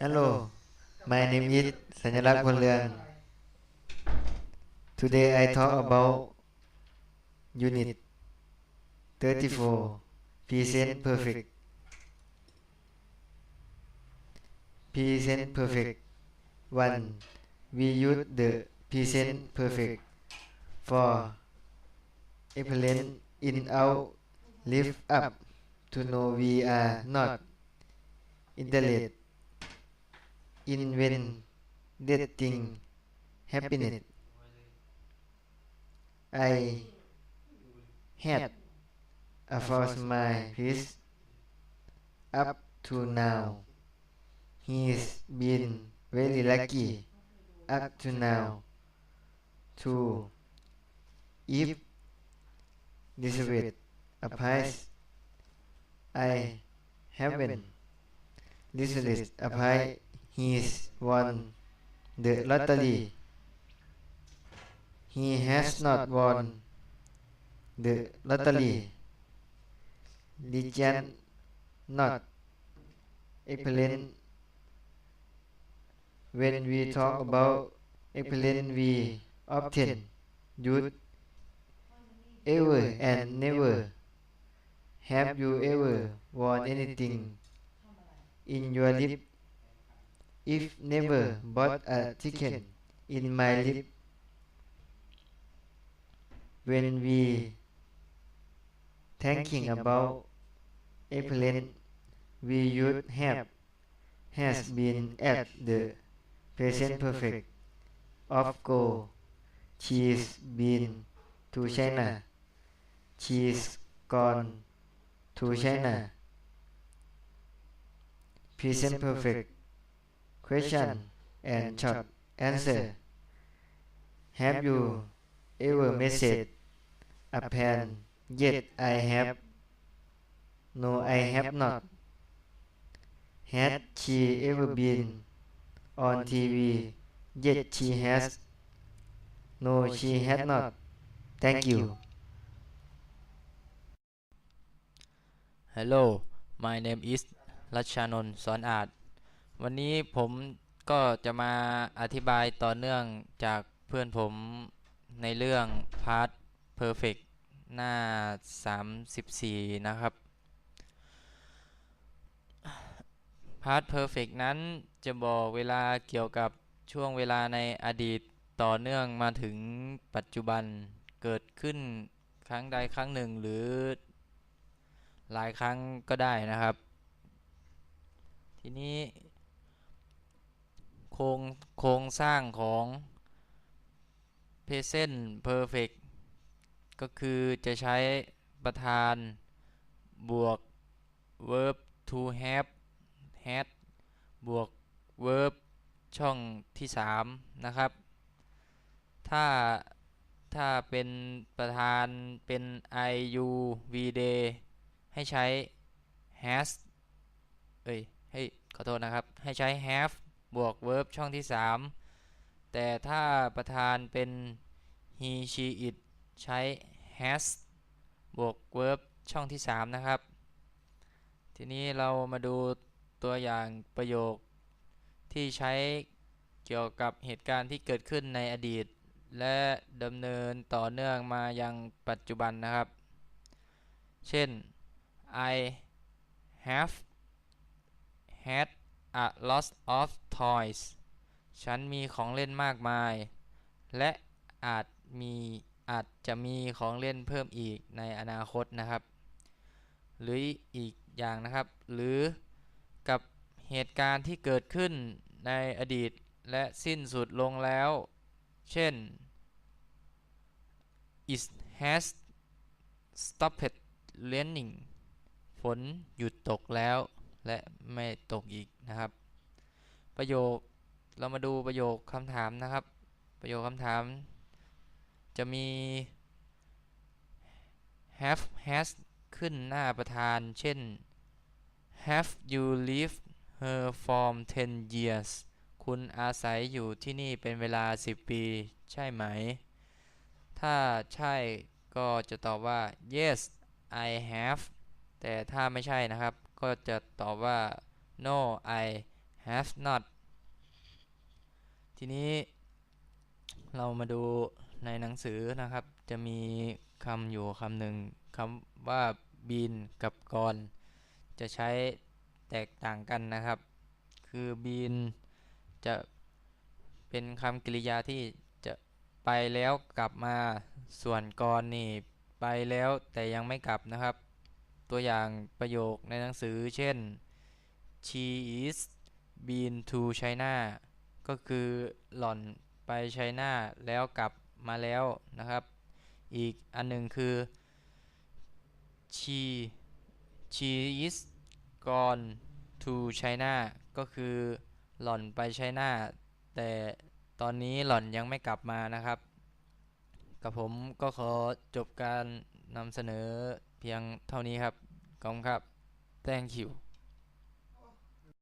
Hello, my name is Sanyalak Bolian. Today I talk about Unit 34 Present Perfect. Present Perfect 1. We use the present perfect for equivalent in our live up to know we are not intellect invent dating happiness I had a false smile his up to now. He's been very lucky up to now too if this with a price I haven't. This list apply he's won the lottery he has not won the lottery legend not. Excellent when we talk about excellent we often use ever and never. Have you ever won anything in your life if never bought a ticket in my life when we thinking about airplane we should have has been at the present perfect. Of go she's been to China. She's gone to China. Present perfect question and short answer have you ever messaged a pen? yet I have no I have not. had she ever been on TV yet she has no she had not. thank you. Hello my name is รัช วันนี้ผมก็จะมาอธิบายต่อเนื่องจากเพื่อนผมในเรื่อง Part Perfect หน้า 34 นะครับ Part Perfect นั้นจะบอกเวลาเกี่ยวกับช่วงเวลาในอดีตต่อเนื่องมาถึงปัจจุบันเกิดขึ้นครั้งใดครั้งหนึ่งหรือหลายครั้งก็ได้นะครับ ทีนี้ ครงโครงสร้างของ present perfect ก็คือจะใช้ประธานบวก verb to have had บวก verb ช่องที่ 3 นะครับ ถ้าถ้าเป็นประธานเป็น I U V day ให้ใช้ has เอ้ย ให้ขอโทษนะครับ ให้ใช้ have บวก verb ช่องที่ 3 แต่ถ้าประธานเป็น he she it ใช้ has บวก verb ช่องที่ 3 นะครับ ทีนี้เรามาดูตัวอย่างประโยคที่ใช้เกี่ยวกับเหตุการณ์ที่เกิดขึ้นในอดีต และดำเนินต่อเนื่องมายังปัจจุบันนะครับ เช่น I have had a lot of toys ฉันมีของเล่นมากมาย และอาจมีอาจจะมีของเล่นเพิ่มอีกในอนาคตนะครับ หรืออีกอย่างนะครับ หรือกับเหตุการณ์ที่เกิดขึ้นในอดีตและสิ้นสุดลงแล้ว เช่น it has stopped raining ฝนหยุดตกแล้ว และไม่ตกอีกนะครับ ประโยคเรามาดูประโยคคำถามนะครับ ประโยคคำถาม จะมี have has ขึ้นหน้าประธาน เช่น have you lived her for 10 years คุณอาศัยอยู่ที่นี่เป็นเวลา 10 ปี ใช่ไหม ถ้าใช่ก็จะตอบว่า yes I have แต่ถ้าไม่ใช่นะครับ ก็จะตอบว่า no I have not ทีนี้เรามาดูในหนังสือนะครับ จะมีคำอยู่คำหนึ่งคำว่า been กับ gone จะใช้แตกต่างกันนะครับ คือ been จะเป็นคำกริยาที่จะไปแล้วกลับมาส่วน gone นี่ไปแล้วแต่ยังไม่กลับนะครับ ตัวอย่างประโยคในหนังสือ เช่น she is been to China ก็คือหล่อนไปไชน่าแล้วกลับมาแล้วนะครับ อีกอันหนึ่งคือ she she is gone to China ก็คือหล่อนไปไชน่าแต่ตอนนี้หล่อนยังไม่กลับมานะครับ กับผมก็ขอจบการนำเสนอ เพียงเท่านี้ครับขอบคุณครับ thank you